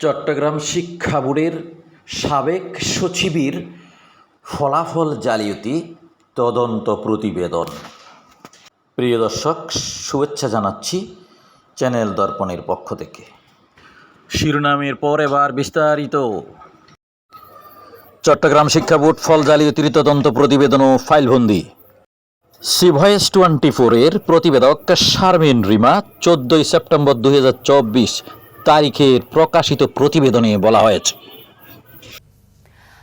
চট্টগ্রাম শিক্ষা বোর্ডের সাবেক সচিবের ফলাফল জালিয়াতি তদন্ত প্রতিবেদন। প্রিয় দর্শক, শুভেচ্ছা জানাচ্ছি চ্যানেল দর্পণের পক্ষ থেকে। শিরোনামের পর এবার বিস্তারিত। চট্টগ্রাম শিক্ষা বোর্ড ফল জালিয়াতির তদন্ত প্রতিবেদন ও ফাইলবন্দি। সিভয়েস টোয়েন্টি ফোরের প্রতিবেদক শারমিন রিমা চোদ্দই সেপ্টেম্বর দুই হাজার চব্বিশ তারিখের প্রকাশিত প্রতিবেদনে বলা হয়েছে।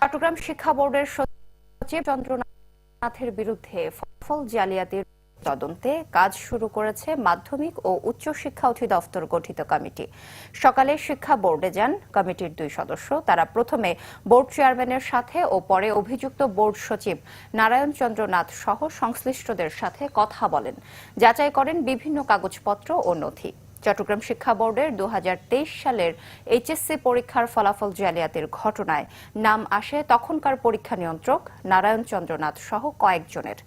চট্টগ্রাম শিক্ষা বোর্ডের সচিব চন্দ্রনাথের বিরুদ্ধে ফলাফল জালিয়াতির তদন্তে কাজ শুরু করেছে মাধ্যমিক ও উচ্চ শিক্ষা অধিদপ্তর গঠিত কমিটি। সকালে শিক্ষা বোর্ডে যান কমিটির দুই সদস্য। তারা প্রথমে বোর্ড চেয়ারম্যানের সাথে ও পরে অভিযুক্ত বোর্ড সচিব নারায়ণ চন্দ্রনাথ সহ সংশ্লিষ্টদের সাথে কথা বলেন। যাচাই করেন বিভিন্ন কাগজপত্র ও নথি। চট্টগ্রাম শিক্ষা বোর্ডের দুহাজার তেইশ সালের এইচএসসি পরীক্ষার ফলাফল জালিয়াতির ঘটনায় নাম আসে তখনকার পরীক্ষা নিয়ন্ত্রক নারায়ণ চন্দ্রনাথ সহ কয়েকজনের।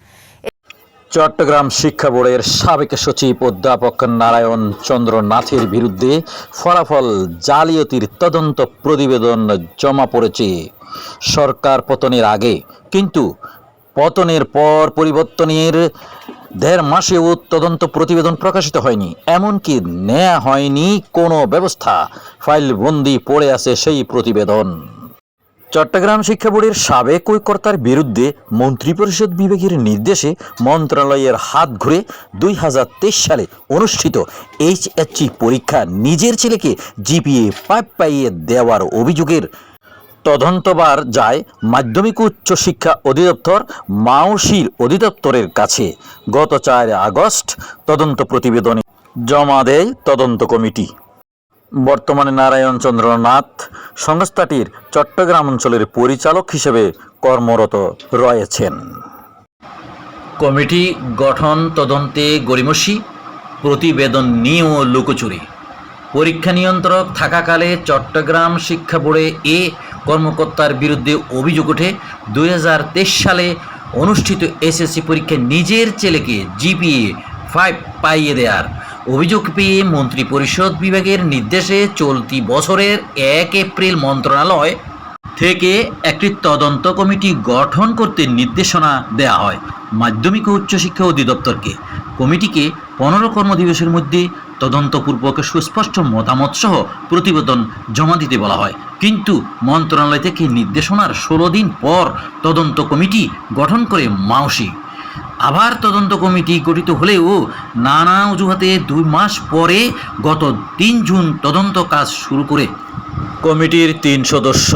চট্টগ্রাম শিক্ষা বোর্ডের সাবেক সচিব অধ্যাপক নারায়ণ চন্দ্র নাথের বিরুদ্ধে ফলাফল জালিয়াতির তদন্ত প্রতিবেদন জমা পড়েছে। সরকার পতনের আগে, কিন্তু পতনের পর পরিবর্তনের দেড় মাসেও তদন্ত প্রতিবেদন প্রকাশিত হয়নি। এমনকি নেয়া হয়নি কোনো ব্যবস্থা। ফাইলবন্দি পড়ে আছে সেই প্রতিবেদন। চট্টগ্রাম শিক্ষা বোর্ডের সাবেক কর্তার বিরুদ্ধে মন্ত্রিপরিষদ বিভাগের নির্দেশে মন্ত্রণালয়ের হাত ঘুরে দুই হাজার তেইশ সালে অনুষ্ঠিত এইচএসসি পরীক্ষা নিজের ছেলেকে জিপিএ পাইপ পাইয়ে দেওয়ার অভিযোগের তদন্তবার যায় মাধ্যমিক উচ্চ শিক্ষা অধিদপ্তর মাউসির অধিদপ্তরের কাছে। গত চার আগস্ট তদন্ত প্রতিবেদনে জমা দেয় তদন্ত কমিটি। বর্তমানে নারায়ণ চন্দ্র নাথ সংস্থাটির চট্টগ্রাম অঞ্চলের পরিচালক হিসেবে কর্মরত রয়েছেন। কমিটি গঠন তদন্তে গরিমসি প্রতিবেদন নিয়েও লুকোচুরি। পরীক্ষা নিয়ন্ত্রক থাকাকালে চট্টগ্রাম শিক্ষা বোর্ডে এ কর্মকর্তার বিরুদ্ধে অভিযোগ ওঠে। দুই হাজার তেইশ সালে অনুষ্ঠিত এসএসসি পরীক্ষায় নিজের ছেলেকে জিপিএ ফাইভ পাইয়ে দেওয়ার অভিযোগ পেয়ে মন্ত্রী পরিষদ বিভাগের নির্দেশে চলতি বছরের এক এপ্রিল মন্ত্রণালয় থেকে একটি তদন্ত কমিটি গঠন করতে নির্দেশনা দেওয়া হয়। মাধ্যমিক ও উচ্চশিক্ষা অধিদপ্তরকে কমিটিকে পনেরো কর্মদিবসের মধ্যে তদন্তপূর্বক সুস্পষ্ট মতামত সহ প্রতিবেদন জমা দিতে বলা হয়। কিন্তু মন্ত্রণালয় থেকে নির্দেশনার ষোলো দিন পর তদন্ত কমিটি গঠন করে মাউসি। আবার তদন্ত কমিটি গঠিত হলেও নানা অজুহাতে দুই মাস পরে গত তিন জুন তদন্ত কাজ শুরু করে। কমিটির তিন সদস্য।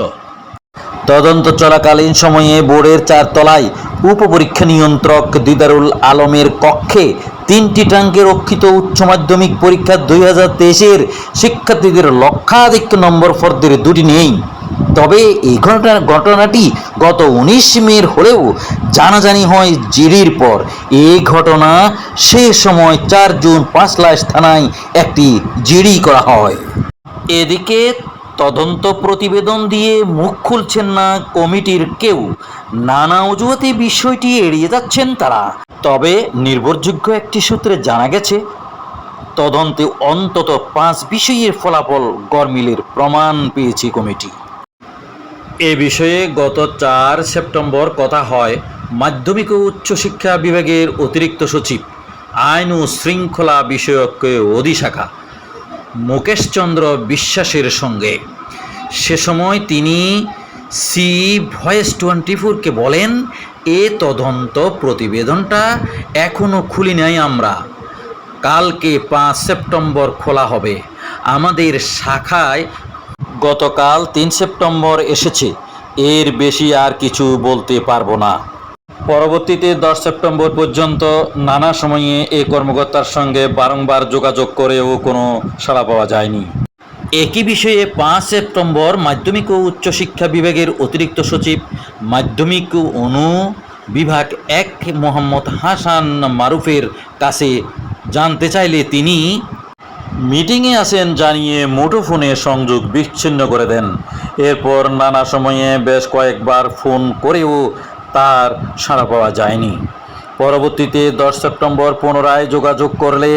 তদন্ত চলাকালীন সময়ে বোর্ডের চার তলায় উপপরীক্ষা নিয়ন্ত্রক দিদারুল আলমের কক্ষে তিনটি ট্যাঙ্কে রক্ষিত উচ্চ মাধ্যমিক পরীক্ষা দুই হাজার তেইশের শিক্ষার্থীদের লক্ষাধিক নম্বর ফর্দের দুটি নেই। তবে এই ঘটনা, ঘটনাটি গত উনিশ মের হলেও জানাজানি হয় জিডির পর। এই ঘটনা সে সময় চার জুন পাঁচলাইশ থানায় একটি জিডি করা হয়। এদিকে তদন্ত প্রতিবেদন দিয়ে মুখ খুলছেন না কমিটির কেউ। নানা অজুহাতে বিষয়টি এড়িয়ে যাচ্ছেন তারা। তবে নির্ভরযোগ্য একটি সূত্রে জানা গেছে, তদন্তে অন্তত পাঁচ বিষয়ের ফলাফল গরমিলের প্রমাণ পেয়েছে কমিটি। এ বিষয়ে গত চার সেপ্টেম্বর কথা হয় মাধ্যমিক ও উচ্চশিক্ষা বিভাগের অতিরিক্ত সচিব, আইন ও শৃঙ্খলা বিষয়ক অধিশাখা, মুকেশচন্দ্র বিশ্বাসের সঙ্গে। সে সময় তিনি সি ভয়েস টোয়েন্টি ফোরকে বলেন, এ তদন্ত প্রতিবেদনটা এখনও খুলি নাই আমরা। কালকে পাঁচ সেপ্টেম্বর খোলা হবে। আমাদের শাখায় গতকাল তিন সেপ্টেম্বর এসেছে। এর বেশি আর কিছু বলতে পারব না। পরবর্তীতে দশ সেপ্টেম্বর পর্যন্ত নানা সময়ে এই কর্মকর্তার সঙ্গে বারংবার যোগাযোগ করেও কোনো সাড়া পাওয়া যায়নি। একই বিষয়ে পাঁচ সেপ্টেম্বর মাধ্যমিক ও উচ্চশিক্ষা বিভাগের অতিরিক্ত সচিব মাধ্যমিক অনু বিভাগ এক মোহাম্মদ হাসান মারুফের কাছে জানতে চাইলে তিনি মিটিংয়ে আসেন জানিয়ে মুঠোফোনে সংযোগ বিচ্ছিন্ন করে দেন। এরপর নানা সময়ে বেশ কয়েকবার ফোন করেও তার সাড়া পাওয়া যায়নি। পরবর্তীতে দশ সেপ্টেম্বর পুনরায় যোগাযোগ করলে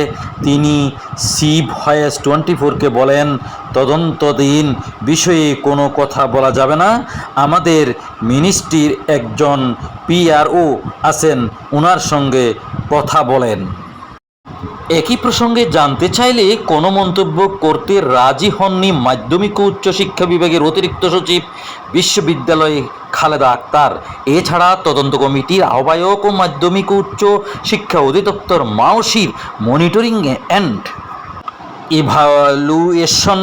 তিনি সি ভয়েস টোয়েন্টি ফোরকে বলেন তদন্তদিন বিষয়ে কোনো কথা বলা যাবে না। আমাদের মিনিস্ট্রির একজন পিআরও আছেন ওনার সঙ্গে কথা বলেন। একই প্রসঙ্গে জানতে চাইলে কোনো মন্তব্য করতে রাজি হননি মাধ্যমিক ও উচ্চশিক্ষা বিভাগের অতিরিক্ত সচিব বিশ্ববিদ্যালয়ে খালেদা আক্তার। এছাড়া তদন্ত কমিটির আহ্বায়ক ও মাধ্যমিক উচ্চ শিক্ষা অধিদপ্তর মাওসির মনিটরিং অ্যান্ড ইভালুয়েশন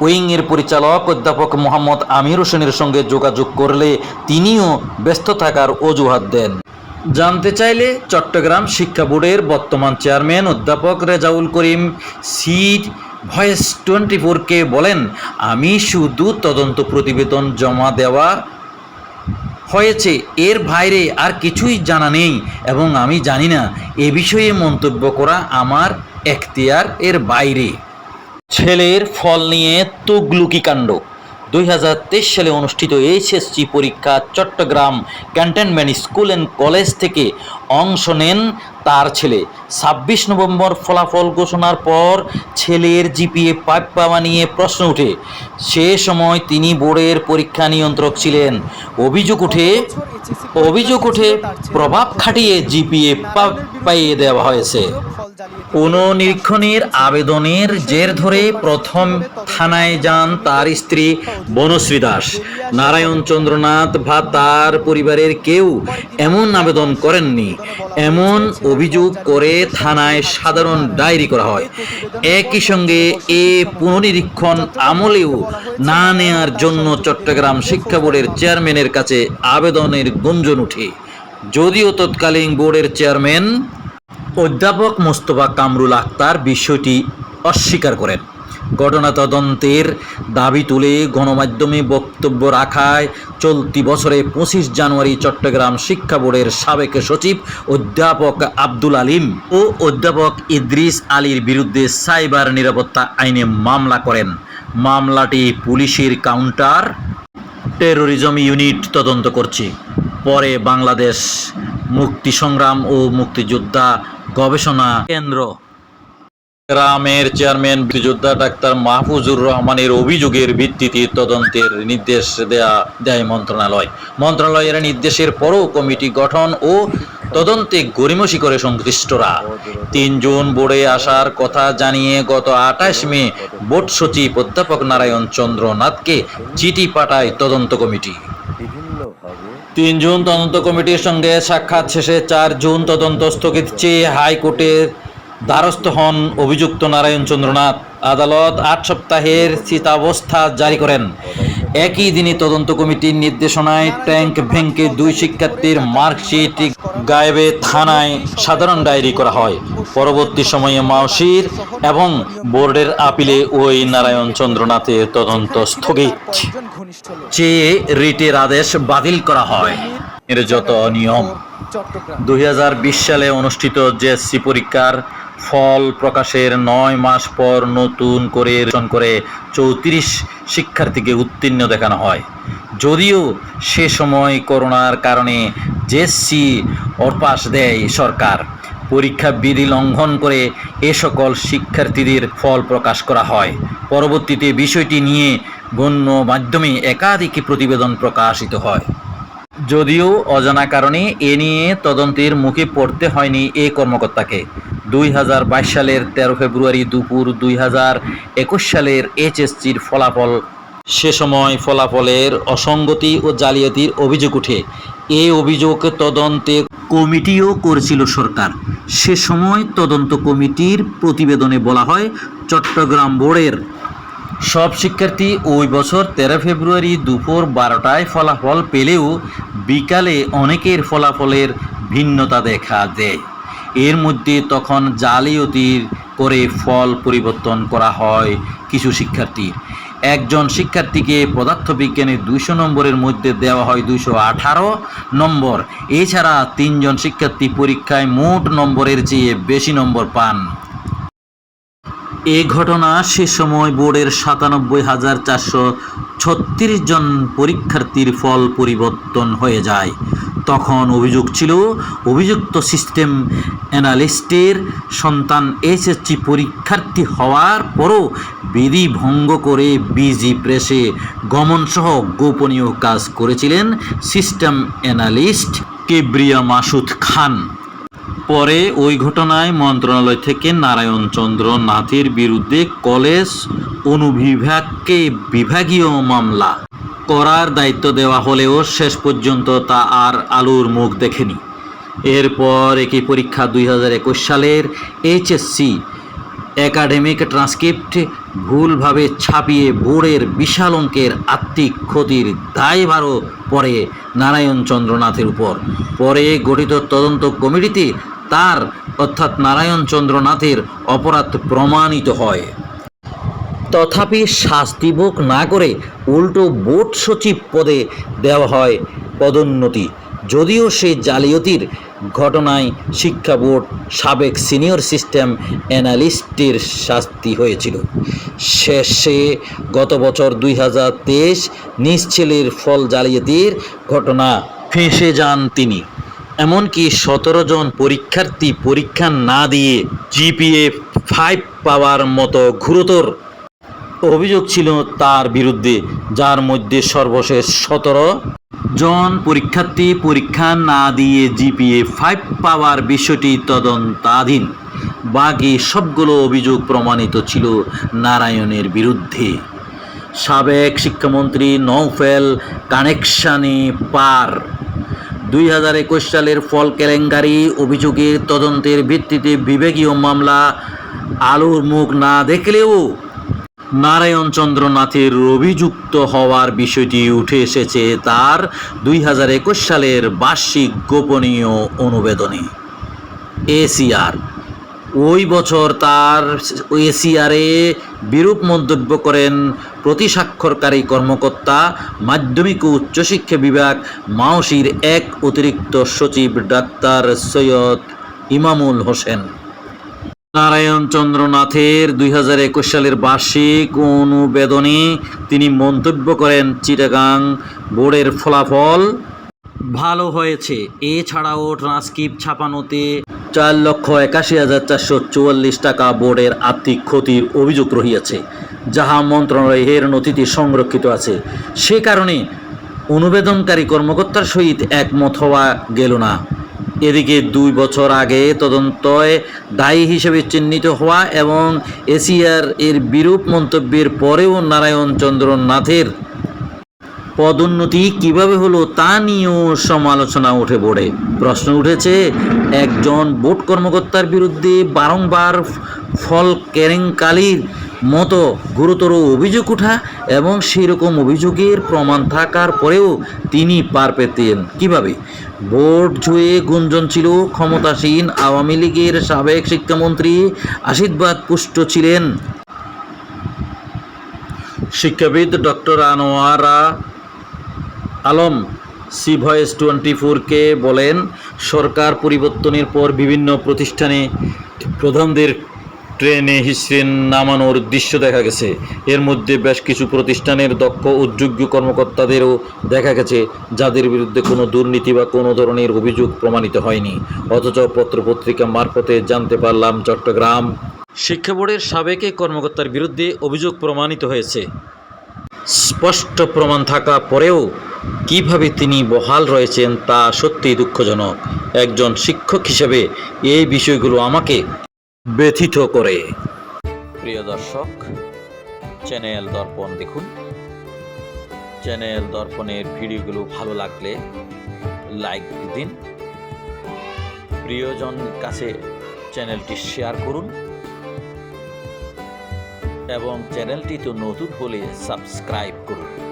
উইংয়ের পরিচালক অধ্যাপক মোহাম্মদ আমির হোসেনের সঙ্গে যোগাযোগ করলে তিনিও ব্যস্ত থাকার অজুহাত দেন। জানতে চাইলে চট্টগ্রাম শিক্ষা বোর্ডের বর্তমান চেয়ারম্যান অধ্যাপক রেজাউল করিম সিড ভয়েস টোয়েন্টি ফোরকে বলেন, আমি শুধু তদন্ত প্রতিবেদন জমা দেওয়া হয়েছে, এর বাইরে আর কিছুই জানা নেই এবং আমি জানি না, এ বিষয়ে মন্তব্য করা আমার এখতিয়ার এর বাইরে। ছেলের ফল নিয়ে তুগলুকি কাণ্ড। দুই হাজার তেইশ সালে অনুষ্ঠিত এইচএসসি পরীক্ষা Chittagong cantonment school and college থেকে অংশ নেন তার ছেলে। ছাব্বিশ নভেম্বর ফলাফল ঘোষণার পর ছেলের জিপিএ পাইপ পাওয়া নিয়ে প্রশ্ন ওঠে। সে সময় তিনি বোর্ডের পরীক্ষা নিয়ন্ত্রক ছিলেন। অভিযোগ উঠে অভিযোগ উঠে প্রভাব খাটিয়ে জিপিএ পাইয়ে দেওয়া হয়েছে। পুনঃনিরীক্ষণের আবেদনের জের ধরে প্রথম থানায় যান তার স্ত্রী বনশ্রী দাস। নারায়ণ চন্দ্রনাথ বা তার পরিবারের কেউ এমন আবেদন করেননি। এমন অভিযোগ করে থানায় সাধারণ ডায়েরি করা হয়। একই সঙ্গে এ পুনর্নিরীক্ষণ আমলেও না নেয়ার জন্য চট্টগ্রাম শিক্ষা বোর্ডের চেয়ারম্যানের কাছে আবেদনের গুঞ্জন উঠে। যদিও তৎকালীন বোর্ডের চেয়ারম্যান অধ্যাপক মোস্তফা কামরুল আক্তার বিষয়টি অস্বীকার করেন। ঘটনা তদন্তের দাবি তুলে গণমাধ্যমে বক্তব্য রাখায় চলতি বছরে পঁচিশ জানুয়ারি চট্টগ্রাম শিক্ষা বোর্ডের সাবেক সচিব অধ্যাপক আব্দুল আলিম ও অধ্যাপক ইদ্রিস আলীর বিরুদ্ধে সাইবার নিরাপত্তা আইনে মামলা করেন। মামলাটি পুলিশের কাউন্টার টেরোরিজম ইউনিট তদন্ত করছে। পরে বাংলাদেশ মুক্তি সংগ্রাম ও মুক্তিযোদ্ধা গবেষণা কেন্দ্র। গ্রামের চেয়ারম্যান মুক্তিযোদ্ধা ডাক্তার মাহফুজুর রহমানের অভিযোগের ভিত্তিতে তদন্তের নির্দেশ দেয়া দেয় মন্ত্রণালয়। মন্ত্রণালয়ের নির্দেশের পরও কমিটি গঠন ও তদন্তে গরিমসি করে সংশ্লিষ্টরা। তিন জুন বোর্ডে আসার কথা জানিয়ে গত আঠাশ মে বোর্ড সচিব অধ্যাপক নারায়ণ চন্দ্রনাথকে চিঠি পাঠায় তদন্ত কমিটি। তিন জুন তদন্ত কমিটির সঙ্গে সাক্ষাৎ শেষে চার জুন তদন্ত স্থগিত চেয়ে হাইকোর্টের দ্বারস্থ হন অভিযুক্ত নারায়ণ চন্দ্রনাথ। আদালত আট সপ্তাহের স্থিতাবস্থা জারি করেন। একই দিনে তদন্ত কমিটির নির্দেশনায় ট্যাঙ্ক ভেঙ্কে দুই শিক্ষার্থীর মার্কশিট গায়েবে থানায় সাধারণ ডায়েরি করা হয়। পরবর্তী সময়ে মাওসির এবং বোর্ডের আপিলে ওই নারায়ণ চন্দ্রনাথের তদন্ত স্থগিত। চেয়ে রিটের আদেশ বাতিল করা হয়। এর যত নিয়ম। দুই হাজার বিশ সালে অনুষ্ঠিত জেএসসি পরীক্ষার ফল প্রকাশের নয় মাস পর নতুন করে করে চৌত্রিশ শিক্ষার্থীকে উত্তীর্ণ দেখানো হয়। যদিও সে সময় করোনার কারণে জেএসসি অর্পাস দেয় সরকার। পরীক্ষা বিধি লঙ্ঘন করে এ সকল শিক্ষার্থীদের ফল প্রকাশ করা হয়। পরবর্তীতে বিষয়টি নিয়ে গণ্য মাধ্যমে একাধিক প্রতিবেদন প্রকাশিত হয়। যদিও অজানা কারণে এ নিয়ে তদন্তের মুখে পড়তে হয়নি এ কর্মকর্তাকে। দুই হাজার বাইশ সালের তেরো ফেব্রুয়ারি দুপুর দুই হাজার একুশ সালের এইচএসসির ফলাফল। সে সময় ফলাফলের অসঙ্গতি ও জালিয়াতির অভিযোগ উঠে। এই অভিযোগ তদন্তে কমিটিও করেছিল সরকার। সে সময় তদন্ত কমিটির প্রতিবেদনে বলা হয়, চট্টগ্রাম বোর্ডের সব শিক্ষার্থী ওই বছর তেরো ফেব্রুয়ারি দুপুর বারোটায় ফলাফল পেলেও বিকালে অনেকের ফলাফলের ভিন্নতা দেখা দেয়। এর মধ্যে তখন জালিয়াতির করে ফল পরিবর্তন করা হয় কিছু শিক্ষার্থীর একজন শিক্ষার্থীকে পদার্থবিজ্ঞানে দুশো নম্বরের মধ্যে দেওয়া হয় দুশো আঠারো নম্বর। এছাড়া তিনজন শিক্ষার্থী পরীক্ষায় মোট নম্বরের চেয়ে বেশি নম্বর পান। এ ঘটনা সে সময় বোর্ডের সাতানব্বই হাজার চারশো ছত্রিশ জন পরীক্ষার্থীর ফল পরিবর্তন হয়ে যায়। তখন অভিযোগ ছিল, অভিযুক্ত সিস্টেম অ্যানালিস্টের সন্তান এসএসসি পরীক্ষার্থী হওয়ার পরও বিধি ভঙ্গ করে বিজি প্রেসে গমনসহ গোপনীয় কাজ করেছিলেন সিস্টেম অ্যানালিস্ট কেব্রিয়া মাসুদ খান। পরে ওই ঘটনায় মন্ত্রণালয় থেকে নারায়ণ চন্দ্র নাথের বিরুদ্ধে কলেজ অনুবিভাগকে বিভাগীয় মামলা করার দায়িত্ব দেওয়া হলেও শেষ পর্যন্ত তা আর আলুর মুখ দেখেনি। এরপর একই পরীক্ষা দুই হাজার একুশ সালের এইচএসসি একাডেমিক ট্রান্সক্রিপ্ট ভুলভাবে ছাপিয়ে বোর্ডের বিশাল অঙ্কের আত্মিক ক্ষতির দায়ভারও পড়ে নারায়ণ চন্দ্রনাথের উপর। পরে গঠিত তদন্ত কমিটিতে তার, অর্থাৎ নারায়ণ চন্দ্রনাথের অপরাধ প্রমাণিত হয়। তথাপি শাস্তি ভোগ না করে উল্টো বোর্ড সচিব পদে দেওয়া হয় পদোন্নতি। যদিও সেই জালিয়াতির ঘটনায় শিক্ষা বোর্ড সাবেক সিনিয়র সিস্টেম অ্যানালিস্টের শাস্তি হয়েছিল। শেষে গত বছর দুই হাজার তেইশ নিজ ছেলের ফল জালিয়াতির ঘটনা ফেঁসে যান তিনি। এমনকি সতেরো জন পরীক্ষার্থী পরীক্ষা না দিয়ে জিপিএ ফাইভ পাওয়ার মতো ঘুরতর অভিযোগ ছিল তার বিরুদ্ধে, যার মধ্যে সর্বশেষ সতেরো জন পরীক্ষার্থী পরীক্ষা না দিয়ে জিপিএ ফাইভ পাওয়ার বিষয়টি তদন্তাধীন। বাকি সবগুলো অভিযোগ প্রমাণিত ছিল নারায়ণের বিরুদ্ধে। সাবেক শিক্ষামন্ত্রী নৌফেল কানেকশানে পার দুই হাজার একুশ সালের ফল কেলেঙ্কারি অভিযোগের তদন্তের ভিত্তিতে বিবেকীয় মামলা আলোর মুখ না দেখলেও নারায়ণ চন্দ্র নাথের অভিযুক্ত হওয়ার বিষয়টি উঠে এসেছে তার দুই হাজার একুশ সালের বার্ষিক গোপনীয় অনুবেদনে। এসিআর ওই বছর তার এসিআরে বিরূপ মন্তব্য করেন প্রতিস্বাক্ষরকারী কর্মকর্তা, মাধ্যমিক ও উচ্চশিক্ষা বিভাগ, মাওসির এক অতিরিক্ত সচিব ডাক্তার সৈয়দ ইমামুল হোসেন। নারায়ণ চন্দ্রনাথের দুই হাজার একুশ সালের বার্ষিক অনুবেদনে তিনি মন্তব্য করেন, চিটাগাং বোর্ডের ফলাফল ভালো হয়েছে। এছাড়াও ট্রান্সক্রিপ্ট ছাপানোতে চার লক্ষ একাশি হাজার চারশো চুয়াল্লিশ টাকা বোর্ডের আর্থিক ক্ষতির অভিযোগ রহিয়াছে, যাহা মন্ত্রণালয়ের নথিতে সংরক্ষিত আছে। সে কারণে অনুবেদনকারী কর্মকর্তার সহিত একমত হওয়া গেল না। এদিকে দুই বছর আগে তদন্তয় দায়ী হিসেবে চিহ্নিত হওয়া এবং এসিআর এর বিরূপ মন্তব্যের পরেও নারায়ণ চন্দ্র নাথের পদোন্নতি কীভাবে হলো তা নিয়েও সমালোচনা উঠে পড়ে। প্রশ্ন উঠেছে, একজন বোর্ড কর্মকর্তার বিরুদ্ধে বারংবার ফল কেরেঙ্কালির মতো গুরুতর অভিযোগ ওঠা এবং সেই রকম অভিযোগের প্রমাণ থাকার পরেও তিনি পার পেতেন। কীভাবে? বোর্ড জুয়ে গুঞ্জন ছিল ক্ষমতাসীন আওয়ামী লীগের সাবেক শিক্ষামন্ত্রী আশীর্বাদ পুষ্ট ছিলেন। শিক্ষাবিদ doctor Anwara Alam C voice twenty ফোরকে বলেন, সরকার পরিবর্তনের পর বিভিন্ন প্রতিষ্ঠানে প্রধানদের ট্রেনে হিসেবে নামানোর দৃশ্য দেখা গেছে। এর মধ্যে বেশ কিছু প্রতিষ্ঠানের দক্ষ উদ্যোগ্য কর্মকর্তাদেরও দেখা গেছে, যাদের বিরুদ্ধে কোনো দুর্নীতি বা কোনো ধরনের অভিযোগ প্রমাণিত হয়নি। অথচ পত্রপত্রিকা মারফতে জানতে পারলাম, চট্টগ্রাম শিক্ষা বোর্ডের সাবেক কর্মকর্তার বিরুদ্ধে অভিযোগ প্রমাণিত হয়েছে। স্পষ্ট প্রমাণ থাকা পরেও কীভাবে তিনি বহাল রয়েছেন তা সত্যিই দুঃখজনক। একজন শিক্ষক হিসেবে এই বিষয়গুলো আমাকে ব্যথিত করে। প্রিয় দর্শক, চ্যানেল দর্পণ দেখুন। চ্যানেল দর্পণের ভিডিওগুলো ভালো লাগলে লাইক দিন। প্রিয়জন কাছে চ্যানেলটি শেয়ার করুন। এবং চ্যানেলটি তো নতুন হলে সাবস্ক্রাইব করুন।